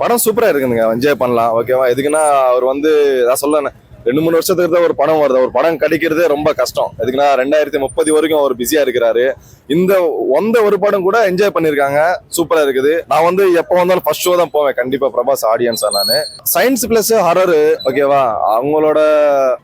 படம் சூப்பரா இருக்குதுங்க. என்ஜாய் பண்ணலாம். ஓகேவா எதுக்குன்னா அவர் வந்து நான் சொல்லணும் ரெண்டு மூணு வருஷத்துக்கு தான் ஒரு படம் வருது. ஒரு படம் கிடைக்கிறதே ரொம்ப கஷ்டம். எதுக்குன்னா ரெண்டாயிரத்தி முப்பது வரைக்கும் அவர் பிஸியா இருக்கிறாரு. இந்த வந்த ஒரு படம் கூட என்ஜாய் பண்ணிருக்காங்க சூப்பரா இருக்குது. நான் வந்து எப்போ வந்தாலும் ஃபர்ஸ்ட் ஷோ தான் போவேன். கண்டிப்பா பிரபாஸ் ஆடியன்ஸா நான். சயின்ஸ் பிளஸ் ஹரர் ஓகேவா அவங்களோட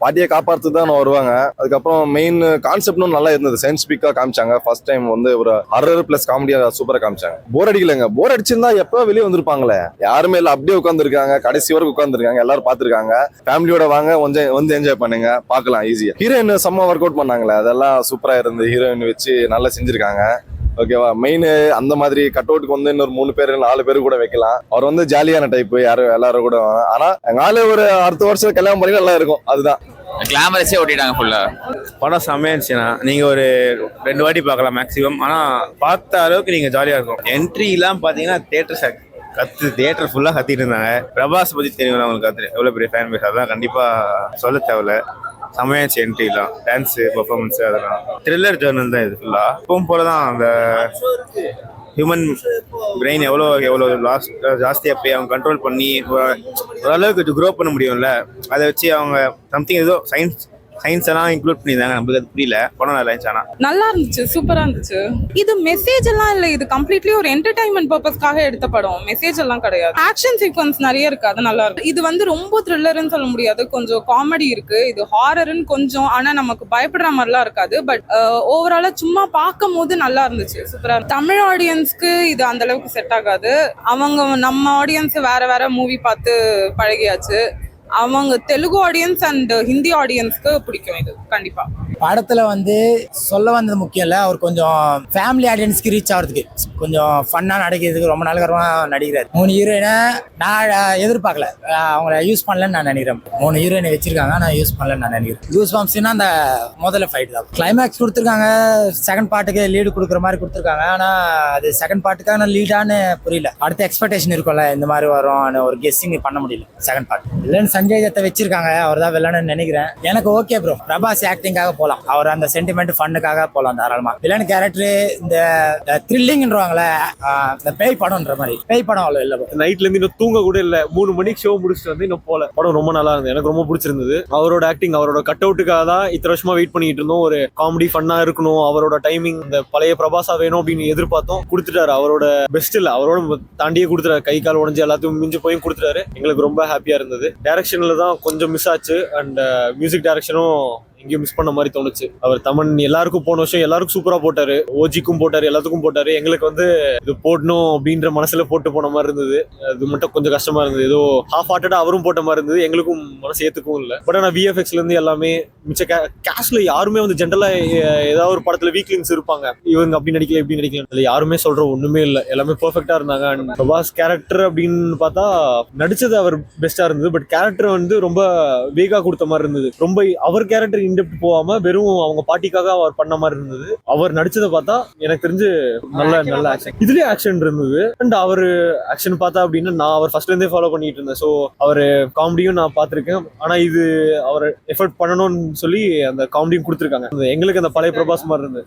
பாட்டியை காப்பாற்று தான் வருவாங்க. அதுக்கப்புறம் மெயின் கான்செப்டும் நல்லா இருந்தது. சயின்ஸ் பிக்கா காமிச்சாங்க. ஃபர்ஸ்ட் டைம் வந்து ஒரு ஹரர் பிளஸ் காமெடியா சூப்பரா காமிச்சாங்க. போர் அடிக்கலைங்க. போர் அடிச்சிருந்தா எப்போ வெளியே வந்திருப்பாங்களே? யாருமே இல்ல. அப்படியே உட்காந்துருக்காங்க கடைசி வரைக்கும் உட்காந்துருக்காங்க எல்லாரும் பாத்துருக்காங்க ஃபேமிலியோட வாங்க கொஞ்சம் வந்து என்ஜாய் பண்ணுங்க. பார்க்கலாம் ஈஸியா ஹீரோயின் செம்ம ஒர்க் அவுட் பண்ணாங்களே. அதெல்லாம் சூப்பரா இருந்து ஹீரோயின் வச்சு நல்லா செஞ்சிருக்காங்க. ஓகேவா மெயின் அந்த மாதிரி கட் அவுட்டுக்கு வந்து இன்னொரு மூணு பேர் நாலு பேர் கூட வைக்கலாம். அவர் வந்து ஜாலியான டைப் யாரும் எல்லாரும் கூட. ஆனா எங்க ஆளு ஒரு அடுத்த வருஷம் கல்யாணம் பண்ணி நல்லா இருக்கும். அதுதான். கிளாமரஸே ஓட்டிட்டாங்க ஃபுல்லா படம் செம்மையா இருந்துச்சுண்ணா நீங்க ஒரு ரெண்டு வாட்டி பார்க்கலாம் மேக்ஸிமம் ஆனா பார்த்த அளவுக்கு நீங்க ஜாலியா இருக்கும். என்ட்ரி எல்லாம் பாத்தீங்கன்னா தேட்டர் கத்து தேட்டர் ஃபுல்லா கத்திட்டு இருந்தாங்க. பிரபாஸ் பத்தி தெரியும் அவங்களுக்கு கத்து எவ்வளவு பெரிய ஃபேன் பேஸ் அதெல்லாம் கண்டிப்பா சொல்ல தேவையில்ல. செம்மையா இருந்துச்சு என்ட்ரிலாம் டான்ஸ் பெர்ஃபார்மன்ஸ் அதெல்லாம். த்ரில்லர் ஜேர்னல் தான் இது ஃபுல்லா இப்பவும் போல தான் அந்த ஹியூமன் பிரெயின் எவ்வளோ எவ்வளோ லாஸ்ட் ஜாஸ்தியாக போய் அவங்க கண்ட்ரோல் பண்ணி ஓரளவுக்கு க்ரோ பண்ண முடியும்ல. அதை வச்சு அவங்க சம்திங் ஏதோ சயின்ஸ் சயின்ஸ் எல்லாம் இன்க்ளூட் பண்ணியிருந்தாங்க. நம்மளுக்கு அது புரியல. படம் நல்லா இருந்துச்சு ஆனால் நல்லா இருந்துச்சு. சூப்பரா இருந்துச்சு. இது மெசேஜ் எல்லாம் இல்ல. இது கம்ப்ளீட்லி ஒரு என்டர்டைன்மெண்ட் பர்பஸ்க்காக எடுத்த படம். மெசேஜ் எல்லாம் கிடையாது. ஆக்ஷன் சீக்வன்ஸ் நிறைய இருக்கு. அது நல்லா இருக்கு. இது வந்து ரொம்ப த்ரில்லர்னு சொல்ல முடியாது. கொஞ்சம் காமெடி இருக்கு. இது ஹாரர்னு கொஞ்சம் ஆனா நமக்கு பயப்படுற மாதிரிலாம் இருக்காது. பட் ஓவராலா சும்மா பார்க்கும் போது நல்லா இருந்துச்சு. சூப்பரா தமிழ் ஆடியன்ஸ்க்கு இது அந்த அளவுக்கு செட் ஆகாது. அவங்க நம்ம ஆடியன்ஸ் வேற வேற மூவி பார்த்து பழகியாச்சு. அவங்க தெலுங்கு ஆடியன்ஸ் அண்ட் ஹிந்தி ஆடியன்ஸ்க்கு பிடிக்கும் இது கண்டிப்பா. படத்துல வந்து சொல்ல வந்தது முக்கியம் இல்லை. அவர் கொஞ்சம் ஃபேமிலி ஆடியன்ஸ்க்கு ரீச் ஆகிறதுக்கு கொஞ்சம் ஃபன்னாக நடிக்கிறதுக்கு ரொம்ப நாளுக்கு நடிக்கிறார். மூணு ஹீரோயினை நான் எதிர்பார்க்கல. அவங்கள யூஸ் பண்ணலன்னு நான் நினைக்கிறேன். மூணு ஹீரோயினை வச்சிருக்காங்க. நான் யூஸ் பண்ணலன்னு நான் நினைக்கிறேன். யூஸ் பாம்ஸ்னா அந்த முதல்ல ஃபைட் தான். கிளைமேக்ஸ் கொடுத்துருக்காங்க. செகண்ட் பார்ட்டுக்கு லீடு கொடுக்குற மாதிரி கொடுத்துருக்காங்க. ஆனால் அது செகண்ட் பார்ட்டுக்கான லீடான்னு புரியல. அடுத்த எக்ஸ்பெக்டேஷன் இருக்கும்ல. இந்த மாதிரி வரும். ஒரு கெஸ்ஸிங் பண்ண முடியல. செகண்ட் பார்ட் இல்லைன்னு சஞ்சய் தத்தை வச்சிருக்காங்க. அவர் தான் வில்லன்னு நினைக்கிறேன். எனக்கு ஓகே ப்ரோ பிரபாஸ் ஆக்டிங்காக போகலாம் அவர் அந்த சென்டிமெண்ட் ஃபண்ணுக்காக போகலாம் தாராளமா. வில்லன் கேரக்டர் இந்த த்ரில்லிங்ன்றவாங்களே இந்த பேய் படம்ன்ற மாதிரி. பேய் படம் அவ்வளோ இல்லை நைட்ல இருந்து இன்னும் தூங்க கூட இல்ல. மூணு மணிக்கு ஷோ முடிச்சுட்டு வந்து இன்னும் போல. படம் ரொம்ப நல்லா இருந்தது. எனக்கு ரொம்ப பிடிச்சிருந்தது. அவரோட ஆக்டிங் அவரோட கட் அவுட்டுக்காக தான் இத்தனை வருஷமா வெயிட் பண்ணிட்டு இருந்தோம். ஒரு காமெடி ஃபன்னா இருக்கணும். அவரோட டைமிங் இந்த பழைய பிரபாசா வேணும் அப்படின்னு எதிர்பார்த்தோம். கொடுத்துட்டாரு. அவரோட பெஸ்ட் இல்ல. அவரோட தாண்டியே கொடுத்துட்டாரு. கை கால் உடஞ்சு எல்லாத்தையும் மிஞ்சு போயும் கொடுத்துட்டாரு. எங்களுக்கு ரொம்ப ஹாப்பியா இருந்தது. டேரக்ட் டைரக்ஷனில் தான் கொஞ்சம் மிஸ் ஆச்சு. அண்ட் மியூசிக் டைரக்ஷனும் எங்கேயும் மிஸ் பண்ண மாதிரி தோணுச்சு. அவர் தமன் எல்லாருக்கும் போன வருஷம் எல்லாருக்கும் சூப்பரா போட்டாரு. ஓஜிக்கும் போட்டாரு எல்லாத்துக்கும் போட்டாரு. எங்களுக்கு வந்து இது போடணும் அப்படின்ற மனசுல போட்டு போன மாதிரி இருந்தது. அது மட்டும் கொஞ்சம் கஷ்டமா இருந்தது. ஏதோ ஹாஃப் ஹார்ட்டடா அவரும் போட்ட மாதிரி இருந்தது. எங்களுக்கும் மனசு ஏத்துக்கும் இல்லை. பட் ஆனா விஎஃப்எக்ஸ்ல இருந்து எல்லாமே மிச்ச கேஷ்ல யாருமே வந்து ஜென்ரலா ஏதாவது ஒரு படத்துல வீக்லிங்ஸ் இருப்பாங்க. இவங்க அப்படி நடிக்கல இப்படி நடிக்கல அதுல யாருமே சொல்ற ஒண்ணுமே இல்லை. எல்லாமே பெர்ஃபெக்டா இருந்தாங்க. அண்ட் பிரபாஸ் கேரக்டர் அப்படின்னு பார்த்தா நடிச்சது அவர் பெஸ்டா இருந்தது. பட் கேரக்டர் வந்து ரொம்ப வேகா கொடுத்த மாதிரி இருந்தது. ரொம்ப அவர் கேரக்டர் இன்டெப்ட் போகாம வெறும் அவங்க பாட்டிக்காக அவர் பண்ண மாதிரி இருந்தது. அவர் நடிச்சதை பார்த்தா எனக்கு தெரிஞ்சு நல்ல நல்ல ஆக்ஷன் இதுலயே ஆக்ஷன் இருந்தது. அண்ட் அவர் ஆக்ஷன் பார்த்தா அப்படின்னா நான் அவர் ஃபர்ஸ்ட்ல இருந்தே ஃபாலோ பண்ணிட்டு இருந்தேன். ஸோ அவர் காமெடியும் நான் பார்த்திருக்கேன். ஆனா இது அவர் எஃபர்ட் பண்ணணும்னு சொல்லி அந்த காமெடியும் கொடுத்துருக்காங்க. எங்களுக்கு அந்த பழைய பிரபாஸ் மாதிரி இருந்தது.